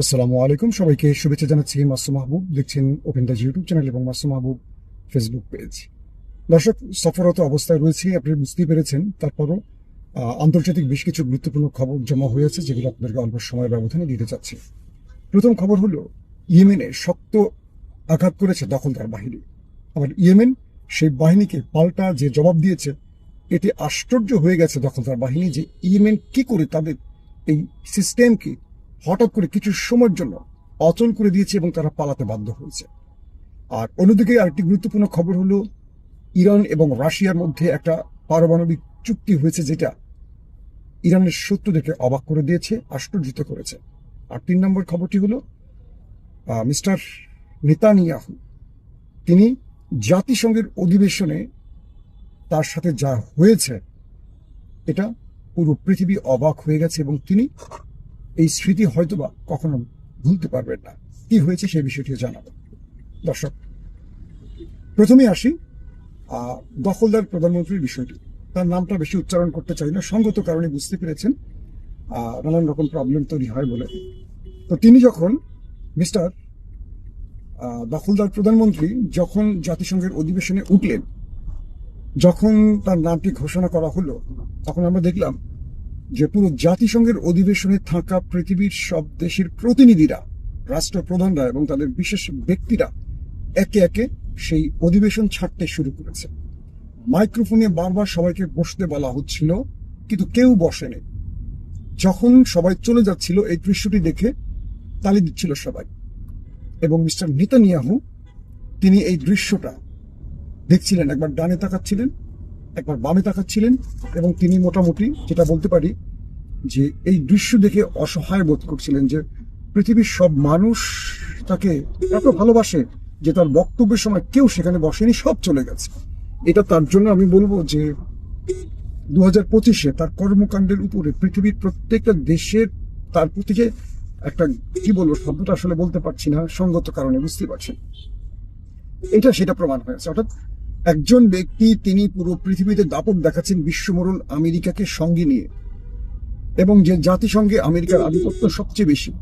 আসসালামু আলাইকুম। সবাইকে শুভেচ্ছা জানাচ্ছি মাসু মাহবুব। দেখছেন ওপেন দাজ ইউটিউব চ্যানেল এবং মাসু মাহবুব ফেসবুক পেজ দর্শক, সফররত অবস্থায় রয়েছে, আপনি বুঝতেই পেরেছেন। তারপরও আন্তর্জাতিক বেশ কিছু গুরুত্বপূর্ণ খবর জমা হয়েছে যেগুলো আপনাদেরকে অল্প সময়ের ব্যবধানে দিতে চাচ্ছি। প্রথম খবর হলো, ইয়েমেনে শক্ত আঘাত করেছে দখলদার বাহিনী। আবার ইয়েমেন সেই বাহিনীকে পাল্টা যে জবাব দিয়েছে, এতে আশ্চর্য হয়ে গেছে দখলদার বাহিনী যে ইয়েমেন কি করে তাদের এই সিস্টেমকে হঠাৎ করে কিছু সময়ের জন্য অচল করে দিয়েছে এবং তারা পালাতে বাধ্য হয়েছে। আর অন্যদিকে আরেকটি গুরুত্বপূর্ণ খবর হলো, ইরান এবং রাশিয়ার মধ্যে একটা পারমাণবিক চুক্তি হয়েছে যেটা ইরানের শত্রুদেরকে অবাক করে দিয়েছে, আশ্চর্যিত করেছে। আর তিন নম্বর খবরটি হলো মিস্টার নেতানিয়াহু, তিনি জাতিসংঘের অধিবেশনে তার সাথে যা হয়েছে, এটা পুরো পৃথিবী অবাক হয়ে গেছে এবং তিনি এই স্মৃতি হয়তোবা কখনো ভুলতে পারবেন না। কি হয়েছে সেই বিষয়টিও জানাব। দর্শক প্রথমে আসি দখলদার প্রধানমন্ত্রীর বিষয়টি। তার নামটা বেশি উচ্চারণ করতে চাই না, সঙ্গত কারণে বুঝতে পেরেছেন। নানান রকম প্রবলেম তৈরি হয় বলে। তো তিনি যখন মিস্টার দখলদার প্রধানমন্ত্রী যখন জাতিসংঘের অধিবেশনে উঠলেন, যখন তার নামটি ঘোষণা করা হলো, তখন আমরা দেখলাম যে পুরো জাতিসংঘের অধিবেশনে থাকা পৃথিবীর সব দেশের প্রতিনিধিরা, রাষ্ট্রপ্রধানরা এবং তাদের বিশেষ ব্যক্তিরা একে একে সেই অধিবেশন ছাড়তে শুরু করেছে। মাইক্রোফোনে বারবার সবাইকে বসতে বলা হচ্ছিল, কিন্তু কেউ বসেনি। যখন সবাই চলে যাচ্ছিল, এই দৃশ্যটি দেখে তালি দিচ্ছিল সবাই। এবং মিস্টার নিতানিয়াহু, তিনি এই দৃশ্যটা দেখছিলেন, একবার ডানে তাকাচ্ছিলেন। একবার বামে তাকাচ্ছিলেন এবং তিনি মোটামুটি যেটা বলতে পারি যে এই দৃশ্য দেখে অসহায় বোধ করছিলেন যে পৃথিবীর সব মানুষ তাকে এত ভালোবাসে যে তার বক্তব্যের সময় কেউ সেখানে বসেনি, সব চলে গেছে। এটা তার জন্য আমি বলব যে দু হাজার পঁচিশে তার কর্মকাণ্ডের উপরে পৃথিবীর প্রত্যেকটা দেশের তার প্রতি যে একটা, কি বলব, শব্দটা আসলে বলতে পারছি না, সঙ্গত কারণে বুঝতে পারছেন। এটা সেটা প্রমাণ হয়েছে। অর্থাৎ একজন ব্যক্তি তিনি পুরো পৃথিবীতে দাপট দেখাচ্ছেন বিশ্বমরণ আমেরিকাকে সঙ্গে নিয়ে। এবং যে জাতিসংঘে আমেরিকার আধিপত্য সবচেয়ে বেশি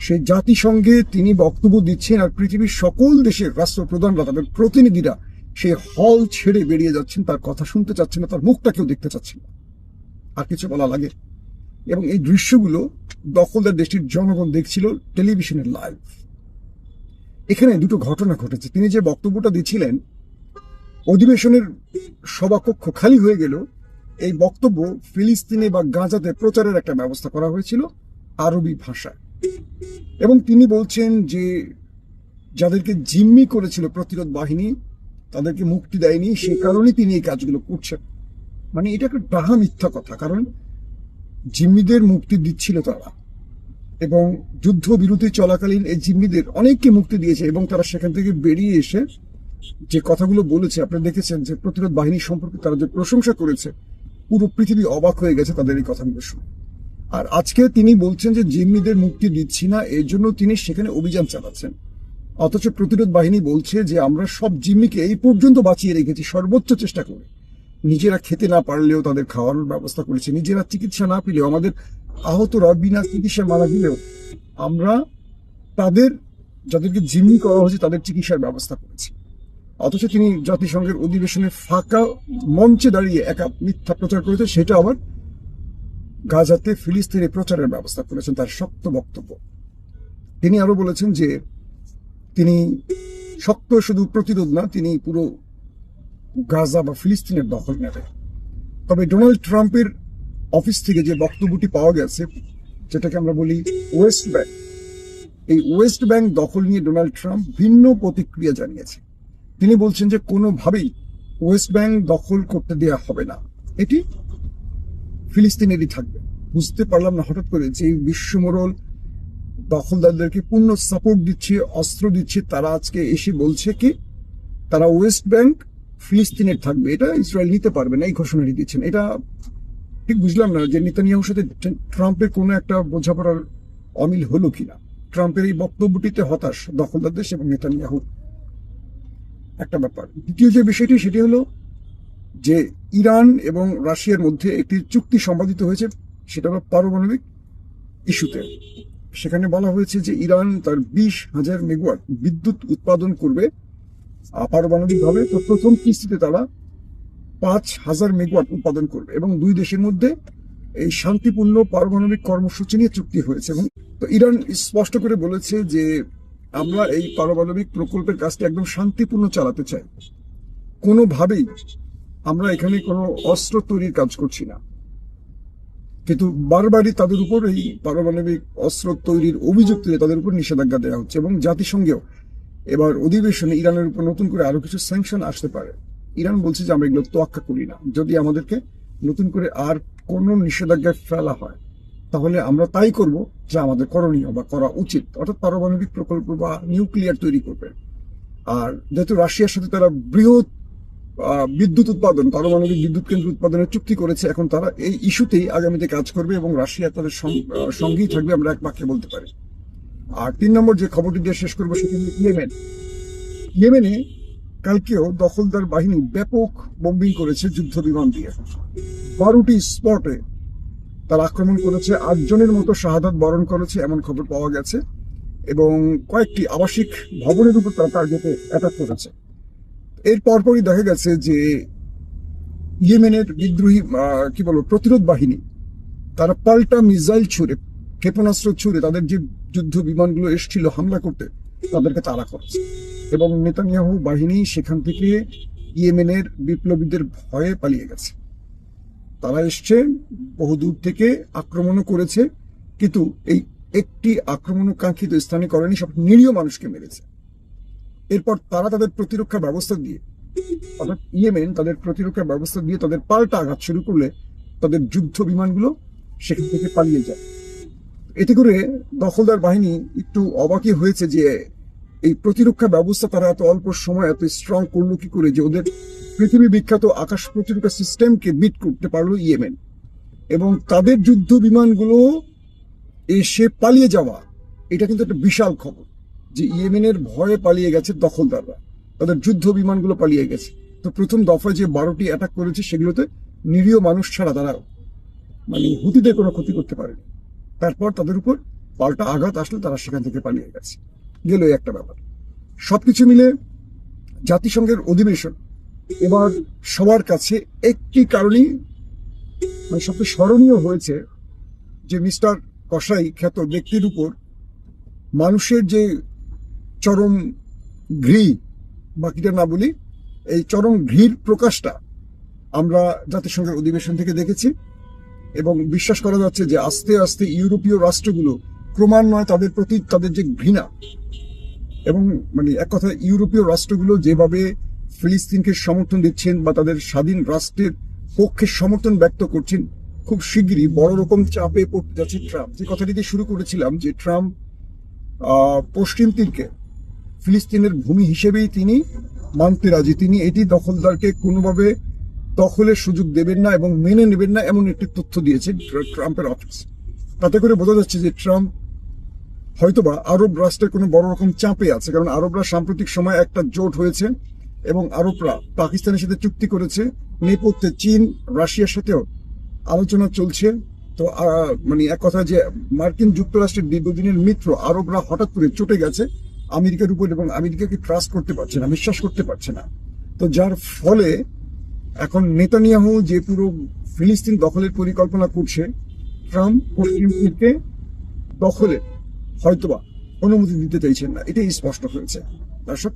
সেই জাতিসংঘে তিনি বক্তব্য দিচ্ছেন আর পৃথিবীর সকল দেশের রাষ্ট্রপ্রধানরা, তাদের প্রতিনিধিরা সেই হল ছেড়ে বেরিয়ে যাচ্ছেন, তার কথা শুনতে চাচ্ছেন না, তার মুখটা কেউ দেখতে চাচ্ছেন না। আর কিছু বলা লাগে। এবং এই দৃশ্যগুলো দখলদার দেশটির জনগণ দেখছিল টেলিভিশনের লাইভ এখানে দুটো ঘটনা ঘটেছে। তিনি যে বক্তব্যটা দিচ্ছিলেন অধিবেশনের সভাকক্ষ খালি হয়ে গেল। এই বক্তব্য ফিলিস্তিনে বা গাজাতে প্রচারের একটা ব্যবস্থা করা হয়েছিল আরবি ভাষায়। এবং তিনি বলছেন যে, যাদেরকে জিম্মি করেছিল প্রতিরোধ বাহিনী, তাদেরকে মুক্তি দেয়নি, সে কারণে তিনি এই কাজগুলো করছেন। মানে এটা একটা ডাহা মিথ্যা কথা, কারণ জিম্মিদের মুক্তি দিচ্ছিল তারা। এবং যুদ্ধ বিরতি চলাকালীন এই জিম্মিদের অনেককে মুক্তি দিয়েছে এবং তারা সেখান থেকে বেরিয়ে এসে যে কথাগুলো বলেছে আপনারা দেখেছেন যে প্রতিরোধ বাহিনী সম্পর্কে তারা যে প্রশংসা করেছে, পুরো পৃথিবী অবাক হয়ে গেছে তাদের এই কথাগুলো শুনে। আর আজকে তিনি বলছেন যে জিম্মিদের মুক্তি দিচ্ছি না, এর জন্য তিনি সেখানে অভিযান চালাচ্ছেন। অথচ প্রতিরোধ বাহিনী বলছে যে আমরা সব জিম্মিকে এই পর্যন্ত বাঁচিয়ে রেখেছি, সর্বোচ্চ চেষ্টা করে। নিজেরা খেতে না পারলেও তাদের খাওয়ানোর ব্যবস্থা করেছে, নিজেরা চিকিৎসা না পেলেও, আমাদের আহতরা বিনা চিকিৎসা মারা গেলেও আমরা তাদের, যাদেরকে জিম্মি করা হয়েছে, তাদের চিকিৎসার ব্যবস্থা করেছি। অথচ তিনি জাতিসংঘের অধিবেশনে ফাঁকা মঞ্চে দাঁড়িয়ে একা মিথ্যা প্রচার করেছে সেটা আবার গাজাতে ফিলিস্তিনে প্রচারের ব্যবস্থা করেছেন তার শক্ত বক্তব্য। তিনি আরও বলেছেন যে তিনি শক্ত শুধু প্রতিরোধ না, তিনি পুরো গাজা বা ফিলিস্তিনের দখল নেবে তবে ডোনাল্ড ট্রাম্পের অফিস থেকে যে বক্তব্যটি পাওয়া গেছে, যেটাকে আমরা বলি ওয়েস্ট ব্যাংক, এই ওয়েস্ট ব্যাংক দখল নিয়ে ডোনাল্ড ট্রাম্প ভিন্ন প্রতিক্রিয়া জানিয়েছে তিনি বলছেন যে কোনোভাবেই ওয়েস্ট ব্যাংক দখল করতে দেওয়া হবে না। এটি ফিলিস্তিনেরই থাকবে। বুঝতে পারলাম না হঠাৎ করে যে এই বিশ্বমরল দখলদারদেরকে পূর্ণ সাপোর্ট দিচ্ছে, অস্ত্র দিচ্ছে, তারা আজকে এসে বলছে কি, তারা ওয়েস্ট ব্যাংক ফিলিস্তিনের থাকবে। এটা ইসরায়েল নিতে পারবে না, এই ঘোষণাটি দিচ্ছেন। এটা ঠিক বুঝলাম না যে নেতানিয়াহুর সাথে ট্রাম্পের কোনো একটা বোঝাপড়ার অমিল হলো কিনা। ট্রাম্পের এই বক্তব্যটিতে হতাশ দখলদার দেশ এবং নেতানিয়াহু। একটা ব্যাপার। দ্বিতীয় যে বিষয়টি, সেটি হলো যে ইরান এবং রাশিয়ার মধ্যে একটি চুক্তি সম্পাদিত হয়েছে, সেটা হলো পারমাণবিক ইস্যুতে। সেখানে বলা হয়েছে যে ইরান তার বিশ হাজার মেগাওয়াট বিদ্যুৎ উৎপাদন করবে পারমাণবিকভাবে। তো প্রথম কিস্তিতে তারা পাঁচ হাজার মেগাওয়াট উৎপাদন করবে এবং দুই দেশের মধ্যে এই শান্তিপূর্ণ পারমাণবিক কর্মসূচি নিয়ে চুক্তি হয়েছে। এবং তো ইরান স্পষ্ট করে বলেছে যে আমরা এই পারমাণবিক প্রকল্পের কাজটি একদম শান্তিপূর্ণ চালাতে চাই। কোনোভাবেই আমরা এখানে কোনো অস্ত্র তৈরির কাজ করছি না। কিন্তু বারবারই তাদের উপর এই পারমাণবিক অস্ত্র তৈরির অভিযোগ তুলে তাদের উপর নিষেধাজ্ঞা দেওয়া হচ্ছে এবং জাতিসংঘেও এবার অধিবেশনে ইরানের উপর নতুন করে আরও কিছু স্যাংশন আসতে পারে। ইরান বলছে যে আমরা এগুলো তোয়াক্কা করি না। যদি আমাদেরকে নতুন করে আর কোনো নিষেধাজ্ঞায় ফেলা হয় তাহলে আমরা তাই করব যা আমাদের করণীয় বা করা উচিত, অর্থাৎ পারমাণবিক প্রকল্প বা নিউক্লিয়ার তৈরি করবে। আর যেহেতু রাশিয়ার সাথে তারা বৃহৎ বিদ্যুৎ উৎপাদন, পারমাণবিক বিদ্যুৎ কেন্দ্র উৎপাদনের চুক্তি করেছে, এখন তারা এই ইস্যুতেই আগামীতে কাজ করবে এবং রাশিয়া তাদের সঙ্গেই থাকবে আমরা এক বাক্যে বলতে পারি। আর তিন নম্বর যে খবরটি দিয়ে শেষ করব সেটি ইয়েমেন। ইয়েমেনে কালকেও দখলদার বাহিনী ব্যাপক বোম্বিং করেছে যুদ্ধ বিমান দিয়ে। বারোটি স্পটে তার আক্রমণ করেছে, আটজনের মতো শাহাদাত বরণ করেছে, এমন খবর পাওয়া গেছে। এবং কয়েকটি আবাসিক ভবনের উপর তারা টার্গেটে অ্যাটাক করেছে। এর পরপরই দেখা গেছে যে ইয়েমেনের বিদ্রোহী কি বলব, প্রতিরোধ বাহিনী, তারা পাল্টা মিসাইল ছুড়ে, ক্ষেপণাস্ত্র ছুড়ে তাদের যে যুদ্ধ বিমানগুলো এসেছিল হামলা করতে, তাদেরকে তাড়া করেছে। এবং নেতানিয়াহু বাহিনী সেখান থেকে ইয়েমেনের বিপ্লবীদের ভয়ে পালিয়ে গেছে। তারা এসছে, বহুদূর থেকে আক্রমণও করেছে, কিন্তু এই একটি আক্রমণ কাঙ্ক্ষিত স্থানে করেনি, সব নিরীহ মানুষকে মেরেছে। এরপর তারা তাদের প্রতিরক্ষা ব্যবস্থা দিয়ে, অর্থাৎ ইয়েমেন তাদের প্রতিরক্ষা ব্যবস্থা দিয়ে তাদের পাল্টা আঘাত শুরু করলে তাদের যুদ্ধ বিমানগুলো সেখান থেকে পালিয়ে যায়। এতে করে দখলদার বাহিনী একটু অবাকই হয়েছে যে এই প্রতিরক্ষা ব্যবস্থা তারা এত অল্প সময় এত স্ট্রং করল কি করে, যে ওদের পৃথিবী বিখ্যাত আকাশ প্রতিরক্ষা সিস্টেমকে বিট করতে পারল ইয়েমেন। এবং তাদের যুদ্ধ বিমানগুলো এসে পালিয়ে যাওয়া, এটা কিন্তু একটা বিশাল খবর যে ইয়েমেনের ভয়ে পালিয়ে গেছে দখলদাররা। তাদের যুদ্ধ বিমানগুলো পালিয়ে গেছে। তো প্রথম দফায় যে বারোটি অ্যাটাক করেছে সেগুলোতে নিরীহ মানুষ ছাড়া তারা মানে হুতিদের কোনো ক্ষতি করতে পারেনি। তারপর তাদের উপর পাল্টা আঘাত আসলে তারা সেখান থেকে পালিয়ে গেছে। গেল একটা ব্যাপার। সবকিছু মিলে জাতিসংঘের অধিবেশন এবার সবার কাছে একটি কারণেই মানে সবচেয়ে স্মরণীয় হয়েছে যে মিস্টার কসাই খ্যাত ব্যক্তির উপর মানুষের যে চরম ঘৃ, বাকিটা না বলি, এই চরম ঘৃর প্রকাশটা আমরা জাতিসংঘের অধিবেশন থেকে দেখেছি এবং বিশ্বাস করা যাচ্ছে যে আস্তে আস্তে ইউরোপীয় রাষ্ট্রগুলো ক্রমান্বয়ে তাদের প্রতি তাদের যে ঘৃণা এবং মানে এক কথা ইউরোপীয় রাষ্ট্রগুলো যেভাবে ফিলিস্তিনকে সমর্থন দিচ্ছেন বা তাদের স্বাধীন রাষ্ট্রের পক্ষে সমর্থন ব্যক্ত করছেন, খুব শিগগিরই বড় রকম চাপে পড়তে যাচ্ছে ট্রাম্প। যে কথাটি দিয়ে শুরু করেছিলাম যে ট্রাম্প পশ্চিম তীরকে ফিলিস্তিনের ভূমি হিসেবেই তিনি মানতে রাজি। তিনি এটি দখলদারকে কোনোভাবে দখলের সুযোগ দেবেন না এবং মেনে নেবেন না এমন একটি তথ্য দিয়েছে ট্রাম্পের অফিস। তাতে করে বোঝা যাচ্ছে যে ট্রাম্প হয়তোবা আরব রাষ্ট্রের কোনো বড় রকম চাপে আছে, কারণ আরবরা সাম্প্রতিক সময় একটা জোট হয়েছে এবং আরবরা পাকিস্তানের সাথে চুক্তি করেছে, নেপথ্যে চীন, রাশিয়ার সাথেও আলোচনা চলছে। তো মানে এক কথা যে মার্কিন যুক্তরাষ্ট্রের দীর্ঘদিনের মিত্র আরবরা হঠাৎ করে চটে গেছে, আমেরিকার উপর এবং আমেরিকাকে ট্রাস্ট করতে পারছে না, বিশ্বাস করতে পারছে না। তো যার ফলে এখন নেতানিয়াহু যে পুরো ফিলিস্তিন দখলের পরিকল্পনা করছে, ট্রাম্প পশ্চিম তীরকে দখলে হয়তোবা অনুমতি দিতে চাইছেন না, এটাই স্পষ্ট হয়েছে। দর্শক,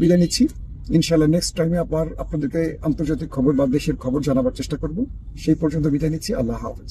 বিদায় নিচ্ছি। ইনশাল্লাহ নেক্সট টাইমে আবার আপনাদেরকে আন্তর্জাতিক খবর বা দেশের খবর জানাবার চেষ্টা করব। সেই পর্যন্ত বিদায় নিচ্ছি। আল্লাহ হাফেজ।